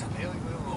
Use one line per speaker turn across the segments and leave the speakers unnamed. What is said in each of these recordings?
복잡해요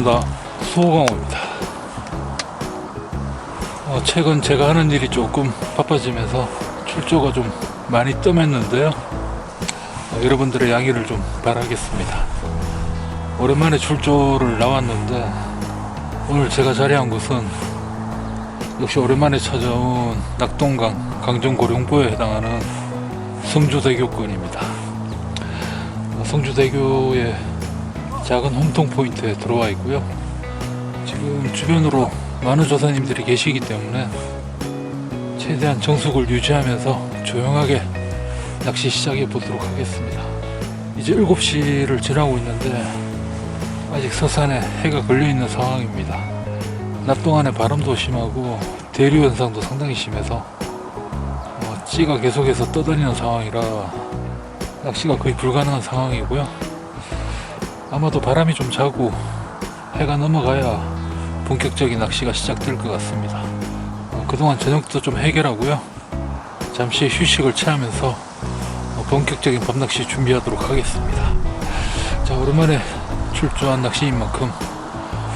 반갑습니다. 수호강호입니다. 어, 최근 제가 하는 일이 조금 바빠지면서 출조가 좀 많이 뜸했는데요. 어, 여러분들의 양해를 좀 바라겠습니다. 오랜만에 출조를 나왔는데 오늘 제가 자리한 곳은 역시 오랜만에 찾아온 낙동강 강정고령보에 해당하는 성주대교권입니다. 어, 성주대교에 작은 홈통 포인트에 들어와 있고요. 지금 주변으로 많은 조사님들이 계시기 때문에 최대한 정숙을 유지하면서 조용하게 낚시 시작해 보도록 하겠습니다. 이제 7시를 지나고 있는데 아직 서산에 해가 걸려 있는 상황입니다. 낮 동안에 바람도 심하고 대류 현상도 상당히 심해서 어, 찌가 계속해서 떠다니는 상황이라 낚시가 거의 불가능한 상황이고요. 아마도 바람이 좀 자고 해가 넘어가야 본격적인 낚시가 시작될 것 같습니다. 어, 그동안 저녁도 좀 해결하고요. 잠시 휴식을 취하면서 어, 본격적인 밤낚시 준비하도록 하겠습니다. 자, 오랜만에 출조한 낚시인 만큼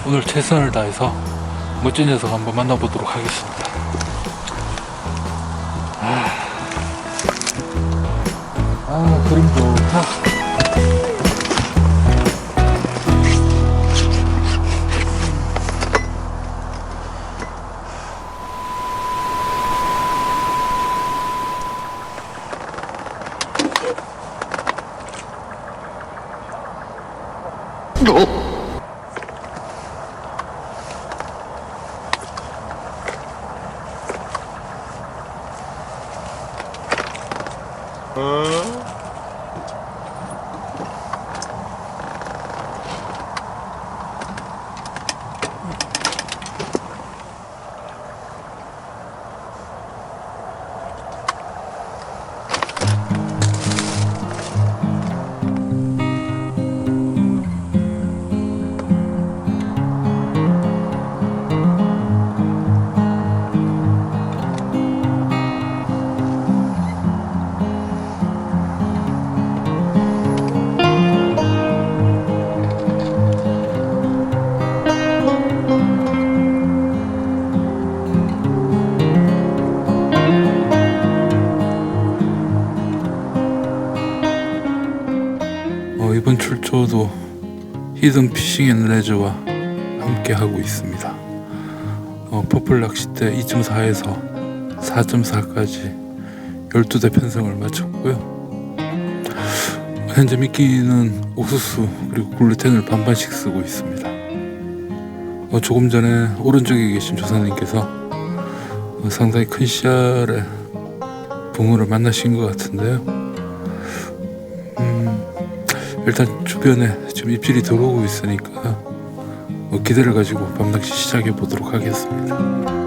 오늘 최선을 다해서 멋진 녀석 한번 만나보도록 하겠습니다. 아, 아 그림 좋다. 어, 이번 출조도 히든 피싱 앤 레저와 함께 하고 있습니다. 어, 퍼플 낚싯대 2.4에서 4.4까지 12대 편성을 마쳤고요. 현재 미끼는 옥수수 그리고 글루텐을 반반씩 쓰고 있습니다. 어, 조금 전에 오른쪽에 계신 조사님께서 어, 상당히 큰 씨알의 붕어를 만나신 것 같은데요. 일단 주변에 지금 입질이 들어오고 있으니까 뭐 기대를 가지고 밤낚시 시작해 보도록 하겠습니다.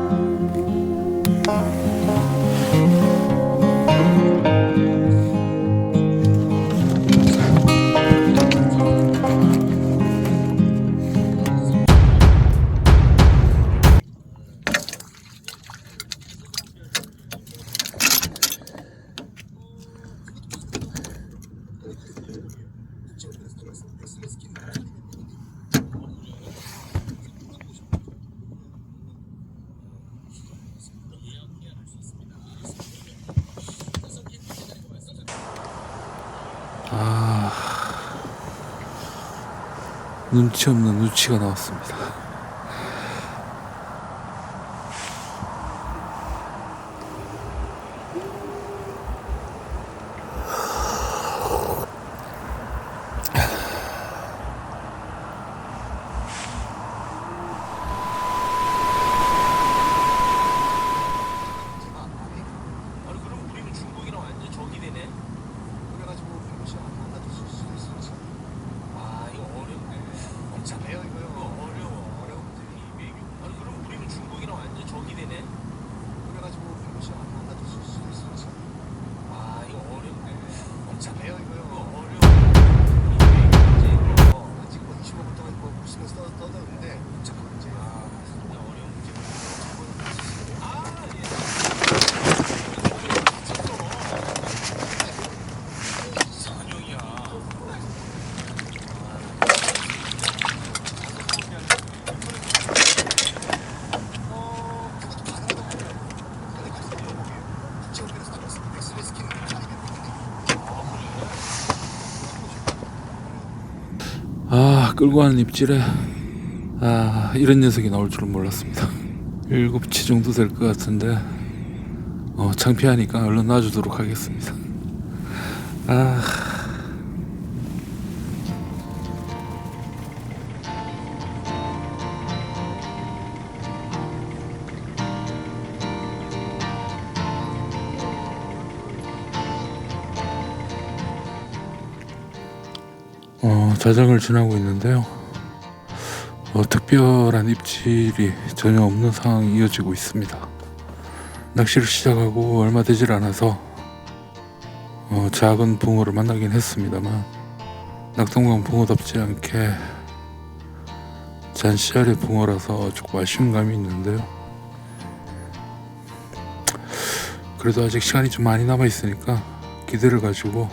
눈치 없는 누치가 나왔습니다.
아니 그럼 우리는 중국이랑 완전 적이 되네.
그래가지고 별로시 안 만나줄 수도 있어.
아 이거 어렵네.
복잡해요
이거
이거요.
어려워. 어려운데 이 외교. 아니 그럼 우리는 중국이랑 완전 적이 되네.
그래가지고 별로시 안 만나줄 수도 있어.
아 이거 어렵네.
복잡해요
이거
이거요.
어려워. 이 외교 문제 이거.
아직 뭐 25분 동안 뭐 웃으면서 떠- 떠드는데 복잡한 문제야.
아 진짜 어려운 문제. 아 예. 이상한 형이야.
지역에서 들었을 때 스트레스 키는 거 아니겠네.
아 끌고 가는 입질에 아 이런 녀석이 나올 줄은 몰랐습니다. 일곱치 정도 될 것 같은데 어, 창피하니까 얼른 놔주도록 하겠습니다. 아 어, 자장을 지나고 있는데요. 어, 특별한 입질이 전혀 없는 상황이 이어지고 있습니다. 낚시를 시작하고 얼마 되질 않아서 어, 작은 붕어를 만나긴 했습니다만 낙동강 붕어답지 않게 잔씨알의 붕어라서 조금 아쉬운 감이 있는데요. 그래도 아직 시간이 좀 많이 남아 있으니까 기대를 가지고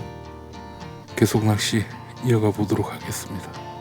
계속 낚시 이어가 보도록 하겠습니다.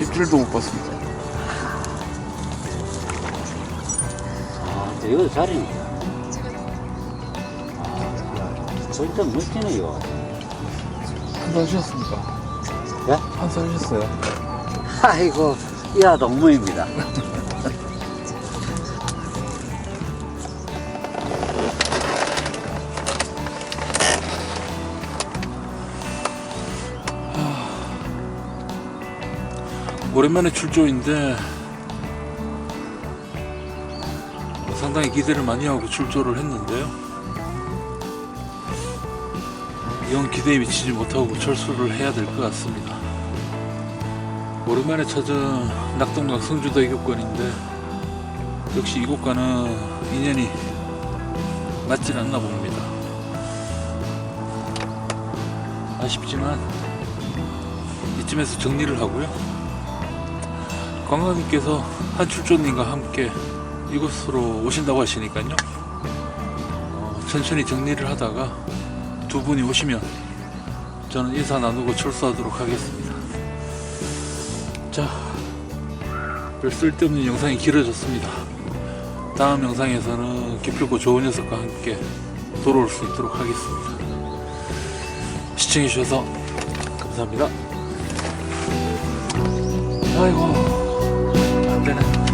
입질도 못 봤습니다.
아, 이거 자리니까. 아, 진짜 멋지네요.
한잔 하셨습니까?
예?
한잔 하셨어요?
아이고, 이하 동무입니다.
오랜만에 출조인데 뭐 상당히 기대를 많이 하고 출조를 했는데요. 영 기대에 미치지 못하고 철수를 해야 될 것 같습니다. 오랜만에 찾은 낙동강 성주도 이격권인데 역시 이곳과는 인연이 맞질 않나 봅니다. 아쉽지만 이쯤에서 정리를 하고요. 관광님께서 한출조님과 함께 이곳으로 오신다고 하시니까요. 어, 천천히 정리를 하다가 두 분이 오시면 저는 인사 나누고 철수하도록 하겠습니다. 자, 별 쓸데없는 영상이 길어졌습니다. 다음 영상에서는 기필고 좋은 녀석과 함께 돌아올 수 있도록 하겠습니다. 시청해주셔서 감사합니다. 아이고, 안 되네.